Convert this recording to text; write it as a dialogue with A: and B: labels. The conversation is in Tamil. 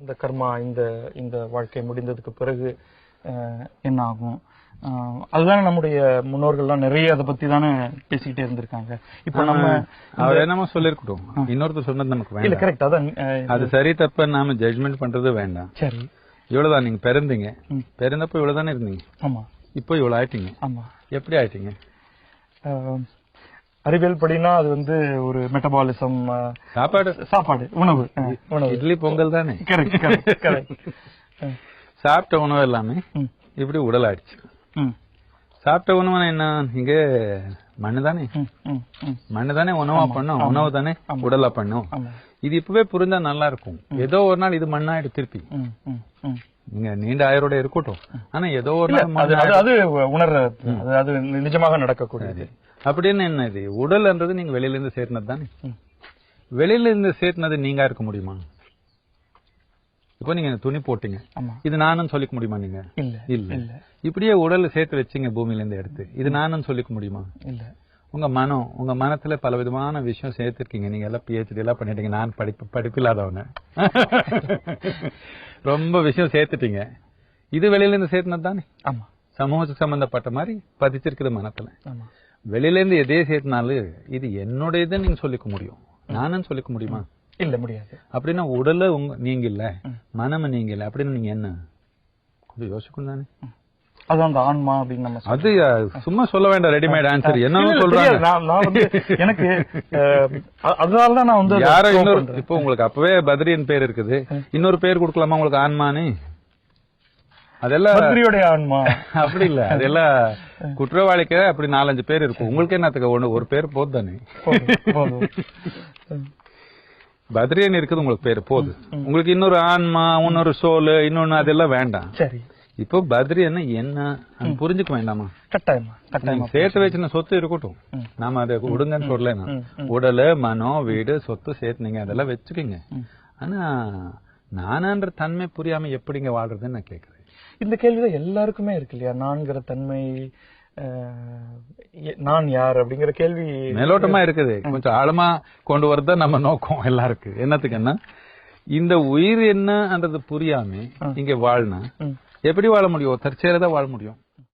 A: இந்த கர்மா இந்த இந்த வாழ்க்கை முடிந்ததுக்கு பிறகு என்ன ஆகும் அதுதானே நம்முடைய முன்னோர்கள்லாம் நிறைய அதை பத்தி தானே பேசிக்கிட்டே இருந்திருக்காங்க. இப்ப நம்ம
B: அவர் என்னமோ சொல்லிருக்கட்டும். இன்னொருத்தர் சொன்னது நமக்கு
A: இல்ல
B: வேண்டாம்.
A: கரெக்ட் அதான்
B: அது சரி தப்ப நாம ஜட்ஜ்மெண்ட் பண்றது வேண்டாம்.
A: சரி.
B: இவ்வளவுதான் நீங்க பிறந்தீங்க. பிறந்தப்ப இவ்வளவுதானே இருந்தீங்க?
A: ஆமா.
B: இப்போ இவ்வளவு ஆயிட்டீங்க.
A: ஆமா.
B: எப்படி ஆயிட்டீங்க?
A: அறிவியல் படினா அது வந்து ஒரு மெட்டபாலிசம்
B: சாப்பாடு.
A: சாப்பாடு உணவு. உணவு.
B: இட்லி பொங்கல் தானே?
A: கரெக்ட் கரெக்ட் கரெக்ட்
B: சாப்பிட்ட உணவு எல்லாமே இப்படி உடல் ஆயிடுச்சு சாப்பிட்ட உணவு என்ன? இங்க மண்ணு தானே? மண்ணு தானே உணவா பண்ணும்? உணவு தானே உடலா பண்ணும்? இது இப்பவே புரிஞ்சா நல்லா இருக்கும் ஏதோ ஒரு நாள் இது மண்ணாயிடு திருப்பி. நீங்க நீண்ட ஆயுரோட இருக்கட்டும். ஆனா ஏதோ ஒரு நாள்
A: அது
B: மண்ணாயிடும்.
A: அது அது உணர்ற அது அது நிஜமாக நடக்கக்கூடியது.
B: அப்படின்னு என்ன இது உடல்ன்றது நீங்க வெளியில இருந்து சேர்த்தது தானே. வெளியில இருந்து சேர்த்தது நீங்க இருக்க முடியுமா? இப்போ நீங்க துணி போட்டீங்க? இது நானும் சொல்லிக்க முடியுமா நீங்க?
A: இல்ல
B: இல்ல. இப்படியே உடல்ல சேர்த்து வச்சீங்க பூமியில இருந்து எடுத்து. இது நானும் சொல்லிக்க முடியுமா?
A: இல்ல.
B: உங்க மனம் உங்க மனத்துல பல விதமான விஷயம் சேர்த்திருக்கீங்க. நீங்க எல்லாம் பிஹெச்டி எல்லாம் பண்ணிட்டீங்க. நான் படிப்பு படிப்பில்லாதவன ரொம்ப விஷயம் சேர்த்துட்டீங்க. இது வெளியில இருந்து சேர்த்தது தானே
A: ஆமா.
B: சமூகத்துக்கு சம்பந்தப்பட்ட மாதிரி பதிச்சிருக்குது மனத்துல.
A: ஆமா
B: வெளியில இருந்து எதே சேர்த்தினாலும் இது என்னுடையதுன்னு நீங்க சொல்லிக்க முடியும். நானும் சொல்லிக்க முடியுமா?
A: இல்ல முடியாது.
B: அப்படின்னா உடல உங்க நீங்க இல்ல மனம் நீங்க இல்ல அப்படின்னு நீங்க என்ன? கொஞ்சம் யோசிக்கணும் தானே.
A: அந்த ஆன்மா அப்படின்னு நம்ம சொல்றோம்.
B: அது சும்மா சொல்ல வேண்டாம் ரெடிமேட் ஆன்சர் என்னன்னு சொல்றாங்க.
A: எனக்கு அதனாலதான் நான் வந்து அதை
B: யாரோ இன்னொரு. இப்போ உங்களுக்கு அப்பவே பத்ரியின் பேர் இருக்குது. இன்னொரு பேர் கொடுக்கலாமா உங்களுக்கு ஆன்மானு அதெல்லாம்
A: பத்ரியோடைய ஆன்மா.
B: அப்படி இல்ல. அதெல்லாம் குற்றவாளிக்கு அப்படி நாலஞ்சு பேர் இருக்கும். உங்களுக்கு என்னத்துக்கு? ஒண்ணு ஒரு பேர் போது தானே?
A: போதும், போதும்.
B: பத்ரியன் இருக்குது உங்களுக்கு பேர் போது உங்களுக்கு இன்னொரு ஆன்மா இன்னொரு சோல் இன்னொன்னு அதெல்லாம் வேண்டாம்.
A: சரி.
B: இப்போ பத்ரியன் என்ன? புரிஞ்சுக்க வேண்டாமா?
A: கட்டாயமா கட்டாயமா
B: நீங்க சேர்த்து வச்சின சொத்து இருக்கட்டும். நாம அதை விடுங்கன்னு சொல்லல நான்.
A: ம்,
B: உடல் மனம் வீடு சொத்து சேர்த்துனீங்க அதெல்லாம் வச்சுக்கோங்க. ஆனா நானான்ற தன்மை புரியாம எப்படிங்க வாழ்றதுன்னு நான் கேக்குறேன்.
A: இந்த கேள்விதான் எல்லாருக்குமே இருக்கு இல்லையா? நான்கிற தன்மை நான் யார் அப்படிங்கிற கேள்வி
B: மேலோட்டமா இருக்குது. கொஞ்சம் ஆழமா கொண்டு வரத நம்ம நோக்கம் எல்லாருக்கும் என்னத்துக்குன்னா இந்த உயிர் என்னன்றது புரியாம இங்க வாழ்னா. எப்படி வாழ முடியும்? தற்செயலா தான் வாழ முடியும்.